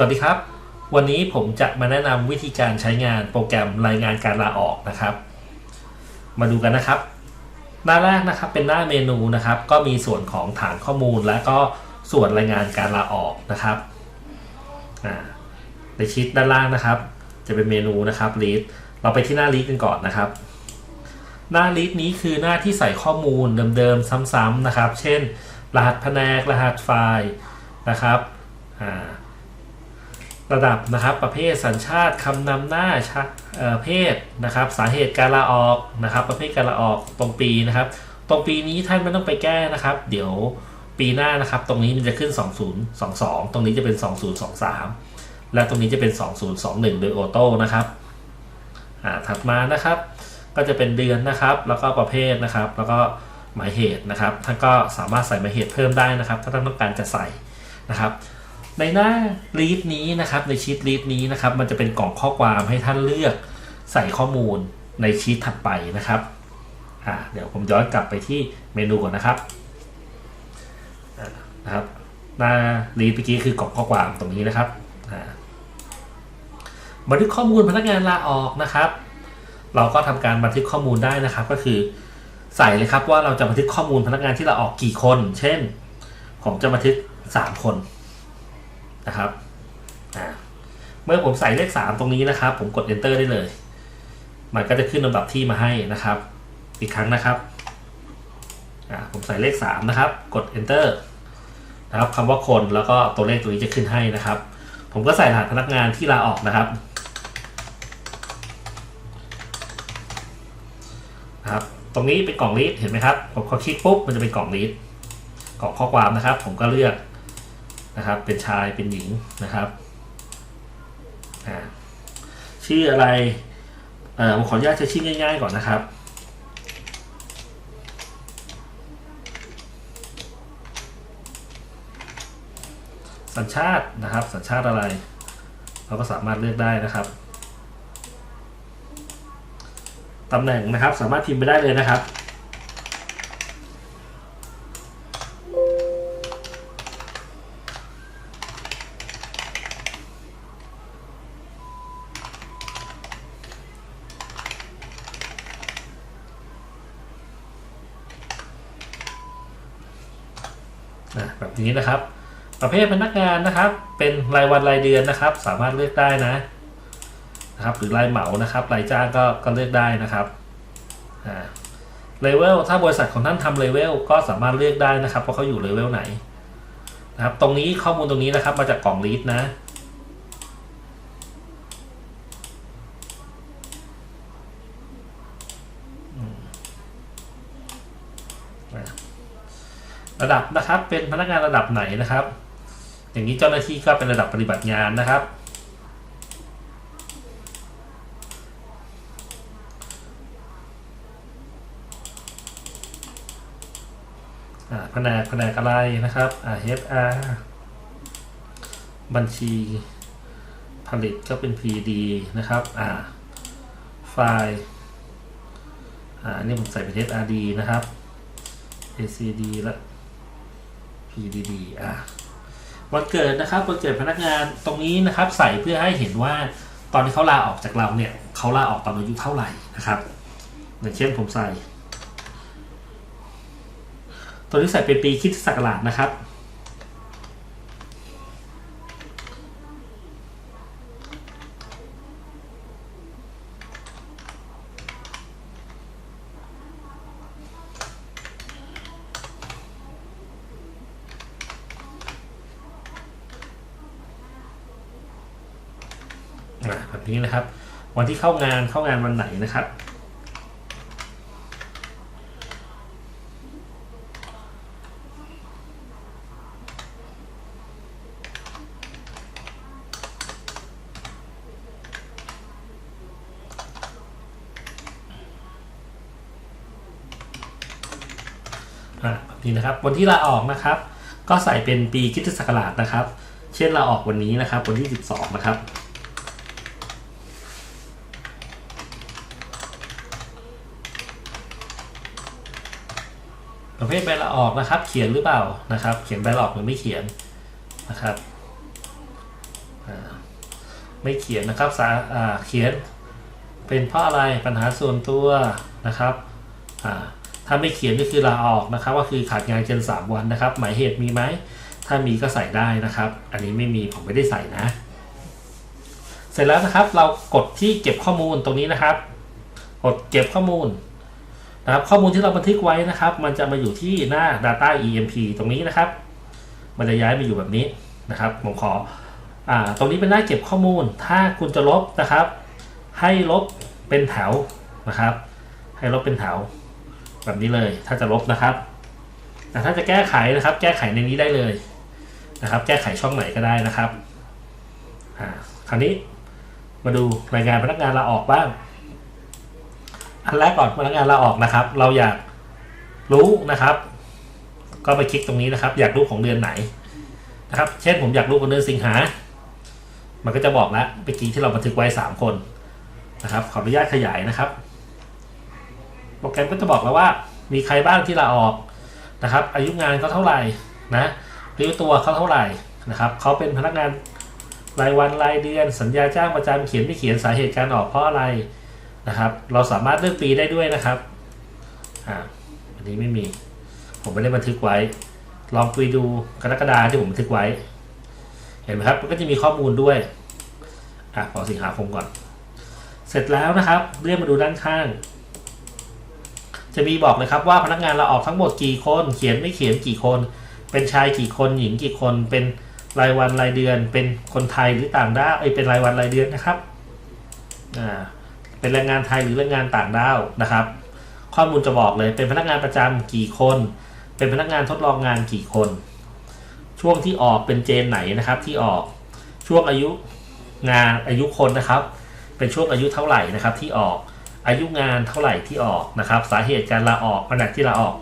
สวัสดีครับ วันนี้ผมจะมาแนะนำวิธีการใช้งานโปรแกรมรายงานการลาออกนะครับ มาดูกันนะครับ หน้าแรกนะครับเป็นหน้าเมนูนะครับ ก็มีส่วนของฐานข้อมูลและก็ส่วนรายงานการลาออกนะครับในชีตด้านล่างนะครับ จะเป็นเมนูนะครับลีดเราไปที่หน้าลีดกันก่อนนะครับ หน้าลิสนี้คือหน้าที่ใส่ข้อมูลเดิมๆซ้ำๆนะครับ เช่น รหัสแผนกรหัสไฟล์นะครับอ่า ระดับนะครับ ประเภทสัญชาติคำนำหน้าชะเออเพศนะครับ สาเหตุการลาออกนะครับ ประเภทการลาออกตรงปีนะครับ ตรงปีนี้ท่านไม่ต้องไปแก้นะครับ เดี๋ยวปีหน้านะครับ ตรงนี้มันจะขึ้น 2022 ตรงนี้จะเป็น 2023 และตรงนี้จะเป็น 2021 โดยออโต้นะครับอ่าถัดมานะครับ ก็จะเป็นเดือนนะครับ แล้วก็ประเภทนะครับ แล้วก็หมายเหตุนะครับท่านก็สามารถใส่หมายเหตุเพิ่มได้นะครับ ถ้าท่านต้องการจะใส่นะครับ ในหน้า read นี้นะครับในชีต read นี้นะครับ มันจะเป็นกล่องข้อความให้ท่านเลือกใส่ข้อมูลในชีตถัดไปนะครับอ่าเดี๋ยวผมย้อนกลับไปที่เมนูก่อนนะครับนะครับ หน้า read เมื่อกี้คือกล่องข้อความตรงนี้นะครับอ่าบันทึกข้อมูลพนักงานลาออกนะครับ เราก็ทำการบันทึกข้อมูลได้นะครับ ก็คือใส่เลยครับว่าเราจะบันทึกข้อมูลพนักงานที่เราออกกี่คน เช่น ผมจะบันทึก 3 คน นะครับเมื่อผมใส่เลข 3 ตรงนี้นะครับ ผมกด enter ได้เลย มันก็จะขึ้นลำดับที่มาให้นะครับ อีกครั้งนะครับผมใส่เลข 3 นะครับ กด enter นะครับคำว่าคนแล้วก็ตัวเลขตัวนี้จะขึ้นให้นะครับ ผมก็ใส่รหัสพนักงานที่ลาออกนะครับนะครับ ตรงนี้เป็นกล่องลิสต์เห็นไหมครับผมพอคลิกปุ๊บมันจะเป็นกล่องลิสต์กล่องข้อความนะครับ ผมก็เลือก นะครับ เป็นชายเป็นหญิงนะครับชื่ออะไรเอ่อผมขออนุญาตใช้ชื่อง่าย ๆ ก่อนนะครับสัญชาตินะครับสัญชาติอะไร เราก็สามารถเลือกได้นะครับตำแหน่งนะครับสามารถพิมพ์ไปได้เลยนะครับ อะแบบนี้นะครับ ประเภทพนักงานนะครับ เป็นรายวันรายเดือนนะครับ สามารถเลือกได้นะนะครับ หรือรายเหมานะครับรายจ้างก็ก็เลือกได้นะครับอ่าเลเวลถ้าบริษัทของท่านทำเลเวลก็สามารถเลือกได้นะครับว่าเขาอยู่เลเวลไหนนะครับ ตรงนี้ข้อมูลตรงนี้นะครับ มาจากกล่องลีดนะอืมอะ ระดับนะครับ เป็นพนักงานระดับไหนนะครับ อย่างนี้เจ้าหน้าที่ก็เป็นระดับปฏิบัติงานนะครับอ่าแผนกแผนกอะไรนะครับอ่า HR บัญชีผลิตก็เป็น PD นะครับ อ่า ไฟล์ อ่าอันนี่ผมใส่เป็น HRD นะครับ ACD และ PDD อะวันเกิดนะครับวันเกิดพนักงานตรงนี้นะครับใส่เพื่อให้เห็นว่าตอนที่เขาลาออกจากเราเนี่ยเขาลาออกตอนอายุเท่าไหร่นะครับอย่างเช่นผมใส่ ตัวนี้ใส่เป็นปีคิดศักราชนะครับ แบบนี้นะครับ วันที่เข้างานเข้างานวันไหนนะครับแบบนี้นะครับวันที่ลาออกนะครับ ก็ใส่เป็นปีคิสตศักราชนะครับ เช่นลาออกวันนี้นะครับ วันที่ 12 นะครับ ประเภทใบลาออกนะครับ เขียนหรือเปล่านะครับ เขียนใบลาออกหรือไม่เขียนนะครับไม่เขียนนะครับสาเขียนเป็นเพราะอะไรปัญหาส่วนตัวนะครับถ้าไม่เขียนก็คือลาออกนะครับ ก็คือขาดงานเกิน3วันนะครับ หมายเหตุมีไหมถ้ามีก็ใส่ได้นะครับ อันนี้ไม่มีผมไม่ได้ใส่นะ เสร็จแล้วนะครับเรากดที่เก็บข้อมูลตรงนี้นะครับ กดเก็บข้อมูล นะครับข้อมูลที่เราบันทึกไว้นะครับ มันจะมาอยู่ที่หน้า data emp ตรงนี้นะครับ มันจะย้ายมาอยู่แบบนี้นะครับผมขออ่าตรงนี้เป็นหน้าเก็บข้อมูล ถ้าคุณจะลบนะครับ ให้ลบเป็นแถวนะครับ ให้ลบเป็นแถวแบบนี้เลย ถ้าจะลบนะครับแต่ถ้าจะแก้ไขนะครับ แก้ไขในนี้ได้เลยนะครับ แก้ไขช่องไหนก็ได้นะครับคราวนี้มาดูรายงานพนักงานลาออกบ้าง อันแรกก่อนพนักงานลาออกนะครับ เราอยากรู้นะครับ ก็ไปคลิกตรงนี้นะครับ อยากรู้ของเดือนไหนนะครับ เช่นผมอยากรู้ของเดือนสิงหา มันก็จะบอกแล้วเมื่อกี้ที่เราบันทึกไว้ 3 คนนะครับ ขออนุญาตขยายนะครับ โปรแกรมก็จะบอกแล้วว่า มีใครบ้างที่ลาออกนะครับ อายุงานเขาเท่าไหร่นะริ้วตัวเขาเท่าไหร่นะครับเขาเป็นพนักงานรายวันรายเดือนสัญญาจ้างประจำเขียนไม่เขียนสาเหตุการออกเพราะอะไร นะครับ เราสามารถเลือกปีได้ด้วยนะครับอ่าอันนี้ไม่มี ผมไม่ได้บันทึกไว้ ลองไปดูกรกฎาที่ผมบันทึกไว้ เห็นไหมครับ มันก็จะมีข้อมูลด้วยอะพอสิงหาคมก่อน เสร็จแล้วนะครับเลื่อนมาดูด้านข้าง จะมีบอกเลยครับว่าพนักงานเราออกทั้งหมดกี่คน เขียนไม่เขียนกี่คน เป็นชายกี่คน หญิงกี่คน เป็นรายวันรายเดือน เป็นคนไทยหรือต่างด้าว เอ้ย เป็นรายวันรายเดือนนะครับ อ่า เป็นแรงงานไทยหรือแรงงานต่างด้าวนะครับ ข้อมูลจะบอกเลยเป็นพนักงานประจำกี่คน เป็นพนักงานทดลองงานกี่คน ช่วงที่ออกเป็นเจนไหนนะครับที่ออกช่วงอายุงานอายุคนนะครับ เป็นช่วงอายุเท่าไหร่นะครับที่ออกอายุงานเท่าไหร่ที่ออกนะครับ สาเหตุการลาออกแผนกที่ลาออก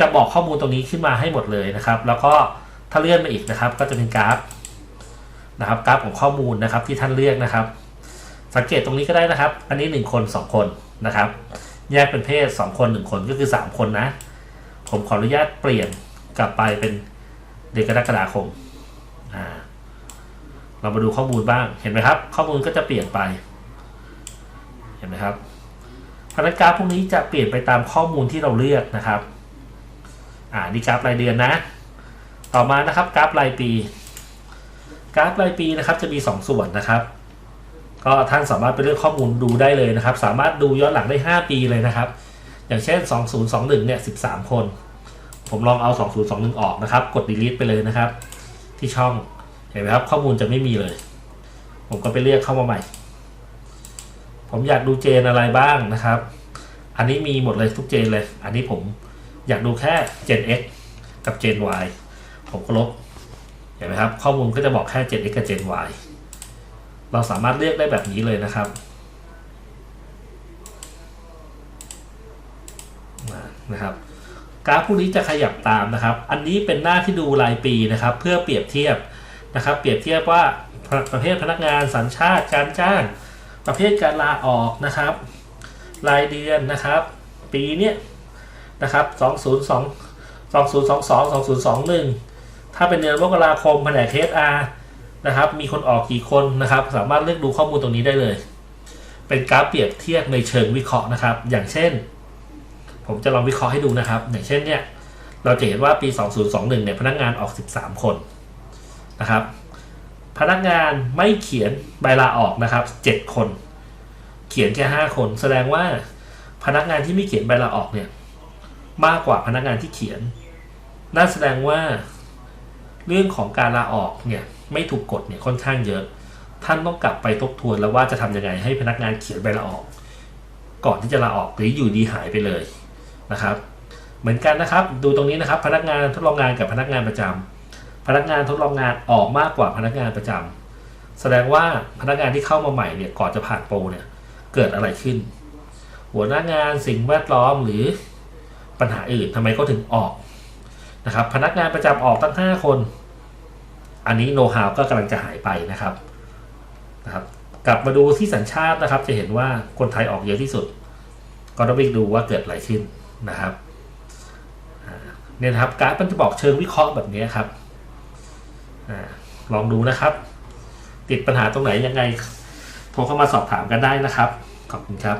จะบอกข้อมูลตรงนี้ขึ้นมาให้หมดเลยนะครับ แล้วก็ถ้าเลื่อนมาอีกนะครับ ก็จะเป็นกราฟนะครับกราฟของข้อมูลนะครับที่ท่านเลือกนะครับ สังเกตตรงนี้ก็ได้นะครับ อันนี้ 1 คน 2 คนนะครับ แยกเป็นเพศ 2 คน 1 คนก็คือ 3 คนนะ ผมขออนุญาตเปลี่ยนกลับไปเป็นเดือนกรกฎาคมอ่าเรามาดูข้อมูลบ้างเห็นไหมครับ ข้อมูลก็จะเปลี่ยนไป เห็นไหมครับพนักกราฟพวกนี้จะเปลี่ยนไปตามข้อมูลที่เราเลือกนะครับอ่านี่กราฟรายเดือนนะ ต่อมานะครับกราฟรายปี กราฟรายปีนะครับจะมี 2 ส่วนนะครับ ก็ท่านสามารถไปเลือกข้อมูลดูได้เลยนะครับ สามารถดูย้อนหลังได้ 5 ปีเลยนะครับ อย่างเช่น 2021 เนี่ย 13 คน ผมลองเอา 2021 ออกนะครับ กด delete ไปเลยนะครับ ที่ช่องเห็นไหมครับ ข้อมูลจะไม่มีเลย ผมก็ไปเลือกเข้ามาใหม่ ผมอยากดูเจนอะไรบ้างนะครับ อันนี้มีหมดเลยทุกเจนเลย อันนี้ผมอยากดูแค่เจน X กับเจน Y ผมก็ลบเห็นไหมครับ ข้อมูลก็จะบอกแค่เจน X กับเจน Y เราสามารถเลือกได้แบบนี้เลยนะครับนะครับกราฟพวกนี้จะขยับตามนะครับ อันนี้เป็นหน้าที่ดูรายปีนะครับ เพื่อเปรียบเทียบนะครับ เปรียบเทียบว่าประประเภทพนักงานสัญชาติการจ้าง ประเภทการลาออกนะครับ รายเดือนนะครับ ปีเนี้ยนะครับ 202 2022 2021 ถ้าเป็นเดือนมกราคมแผนก HR นะครับ มีคนออกกี่คนนะครับ สามารถเลือกดูข้อมูลตรงนี้ได้เลย เป็นกราฟเปรียบเทียบในเชิงวิเคราะห์นะครับ อย่างเช่น ผมจะลองวิเคราะห์ให้ดูนะครับ อย่างเช่นเนี่ยเราจะเห็นว่าปี 2021 เนี่ยพนักงานออก 13 คนนะครับ พนักงานไม่เขียนใบลาออกนะครับ 7 คน เขียนแค่ 5 คน แสดงว่าพนักงานที่ไม่เขียนใบลาออกเนี่ยมากกว่าพนักงานที่เขียนนั่นแสดงว่าเรื่องของการลาออกเนี่ย ไม่ถูกกฎเนี่ยค่อนข้างเยอะ ท่านต้องกลับไปทบทวนแล้วว่าจะทำยังไงให้พนักงานเขียนใบลาออก ก่อนที่จะลาออกหรืออยู่ดีหายไปเลยนะครับ เหมือนกันนะครับ ดูตรงนี้นะครับ พนักงานทดลองงานกับพนักงานประจำพนักงานทดลองงานออกมากกว่าพนักงานประจำแสดงว่าพนักงานที่เข้ามาใหม่เนี่ยก่อนจะผ่านโปรเนี่ยเกิดอะไรขึ้น หัวหน้างานสิ่งแวดล้อมหรือปัญหาอื่นทำไมเขาถึงออกนะครับ พนักงานประจำออกตั้ง 5 คน อันนี้โน้ตฮาวก็กำลังจะหายไปนะครับนะครับ กลับมาดูที่สัญชาตินะครับ จะเห็นว่าคนไทยออกเยอะที่สุด ก็ต้องไปดูว่าเกิดอะไรขึ้นนะครับเนี่ยครับการ์ดมันจะบอกเชิงวิเคราะห์แบบนี้ครับอลองดูนะครับ ติดปัญหาตรงไหนยังไงโทรเข้ามาสอบถามกันได้นะครับ ขอบคุณครับ